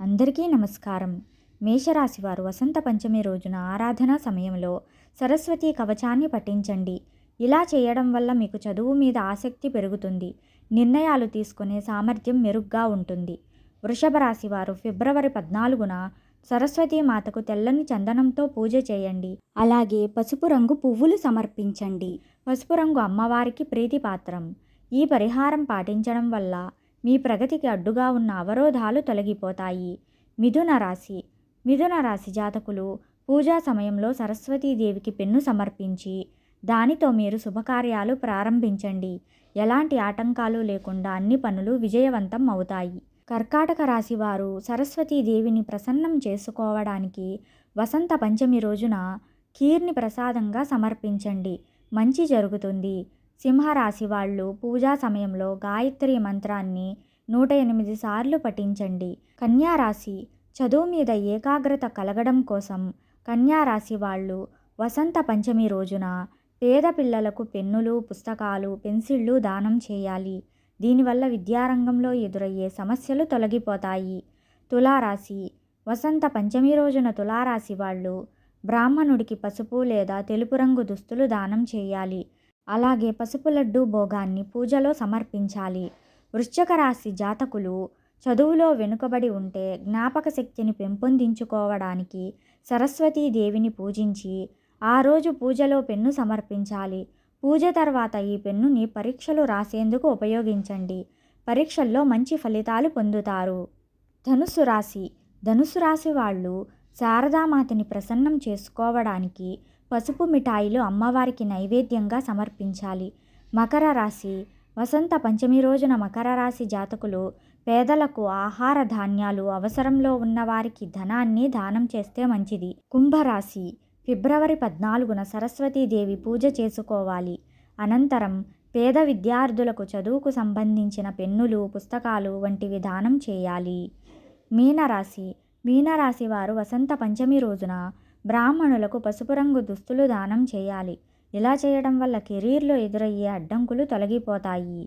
అందరికీ నమస్కారం. మేషరాశివారు వసంత పంచమి రోజున ఆరాధన సమయంలో సరస్వతి కవచాన్ని పఠించండి. ఇలా చేయడం వల్ల మీకు చదువు మీద ఆసక్తి పెరుగుతుంది. నిర్ణయాలు తీసుకునే సామర్థ్యం మెరుగ్గా ఉంటుంది. వృషభ రాశి వారు ఫిబ్రవరి పద్నాలుగున సరస్వతీ మాతకు తెల్లని చందనంతో పూజ చేయండి. అలాగే పసుపు రంగు పువ్వులు సమర్పించండి. పసుపు రంగు అమ్మవారికి ప్రీతిపాత్రం. ఈ పరిహారం పాటించడం వల్ల మీ ప్రగతికి అడ్డుగా ఉన్న అవరోధాలు తొలగిపోతాయి. మిథున రాశి. మిథున రాశి జాతకులు పూజా సమయంలో సరస్వతీదేవికి పెన్ను సమర్పించి దానితో మీరు శుభకార్యాలు ప్రారంభించండి. ఎలాంటి ఆటంకాలు లేకుండా అన్ని పనులు విజయవంతం అవుతాయి. కర్కాటక రాశి వారు సరస్వతీదేవిని ప్రసన్నం చేసుకోవడానికి వసంత పంచమి రోజున కీర్ని ప్రసాదంగా సమర్పించండి. మంచి జరుగుతుంది. సింహరాశి వాళ్ళు పూజా సమయంలో గాయత్రి మంత్రాన్ని నూట ఎనిమిది సార్లు పఠించండి. కన్యారాశి చదువు మీద ఏకాగ్రత కలగడం కోసం కన్యారాశి వాళ్ళు వసంత పంచమి రోజున పేద పిల్లలకు పెన్నులు పుస్తకాలు పెన్సిళ్ళు దానం చేయాలి. దీనివల్ల విద్యారంగంలో ఎదురయ్యే సమస్యలు తొలగిపోతాయి. తులారాశి వసంత పంచమి రోజున తులారాశి వాళ్ళు బ్రాహ్మణుడికి పసుపు లేదా తెలుపు రంగు దుస్తులు దానం చేయాలి. అలాగే పసుపు లడ్డు భోగాన్ని పూజలో సమర్పించాలి. వృశ్చిక రాశి జాతకులు చదువులో వెనుకబడి ఉంటే జ్ఞాపక శక్తిని పెంపొందించుకోవడానికి సరస్వతీదేవిని పూజించి ఆ రోజు పూజలో పెన్ను సమర్పించాలి. పూజ తర్వాత ఈ పెన్నుని పరీక్షలు రాసేందుకు ఉపయోగించండి. పరీక్షల్లో మంచి ఫలితాలు పొందుతారు. ధనుసు రాశి. ధనుసు రాశి వాళ్ళు శారదామాతని ప్రసన్నం చేసుకోవడానికి పసుపు మిఠాయిలు అమ్మవారికి నైవేద్యంగా సమర్పించాలి. మకర రాశి. వసంత పంచమి రోజున మకర రాశి జాతకులు పేదలకు ఆహార ధాన్యాలు అవసరంలో ఉన్నవారికి ధనాన్ని దానం చేస్తే మంచిది. కుంభరాశి. ఫిబ్రవరి పద్నాలుగున సరస్వతీదేవి పూజ చేసుకోవాలి. అనంతరం పేద విద్యార్థులకు చదువుకు సంబంధించిన పెన్నులు పుస్తకాలు వంటివి దానం చేయాలి. మీనరాశి. మీనరాశి వారు వసంత పంచమి రోజున బ్రాహ్మణులకు పసుపు రంగు దుస్తులు దానం చేయాలి. ఇలా చేయడం వల్ల కెరీర్లో ఎదురయ్యే అడ్డంకులు తొలగిపోతాయి.